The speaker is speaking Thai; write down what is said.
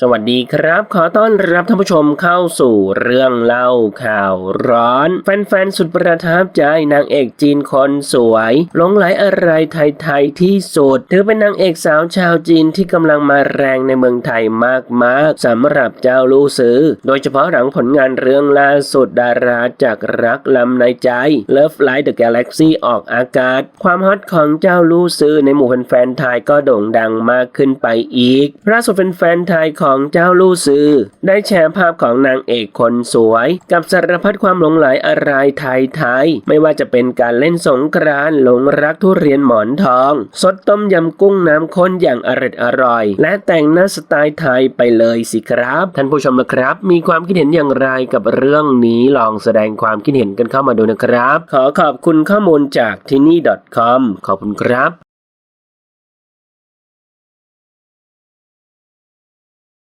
สวัสดีครับ ขอต้อนรับท่านผู้ชมเข้าสู่เรื่องเล่าข่าวร้อน แฟนๆ สุดประทับใจนางเอกจีนคนสวยหลงไหลอะไรไทยๆที่สุดถือเป็นนางเอกสาวชาวจีนที่กำลังมาแรงในเมืองไทยมากๆสำหรับเจ้าลูซื้อ โดยเฉพาะหลังผลงานเรื่องล่าสุดดาราจากรักลำในใจ Love Light the Galaxy ออกอากาศ ความฮอตของเจ้าลูซื้อในหมู่แฟนๆไทยก็โด่งดังมากขึ้นไปอีกล่าสุดแฟนๆไทยของเจ้าลู่ซือ ได้แชร์ภาพของนางเอกคนสวย กับสารพัดความหลงไหลอะไรไทยไทยๆไม่ว่าจะเป็นการเล่นสงกรานหลงรักทุเรียนหมอนทอง สดต้มยำกุ้งน้ำข้นอย่างอร่อยอร่อย และแต่งหน้าสไตล์ไทยไปเลยสิครับ ท่านผู้ชมนะครับ มีความคิดเห็นอย่างไรกับเรื่องนี้ลองแสดงความคิดเห็นกันเข้ามาดูนะครับ ขอขอบคุณข้อมูลจากที่นี่ .com ขอบคุณครับ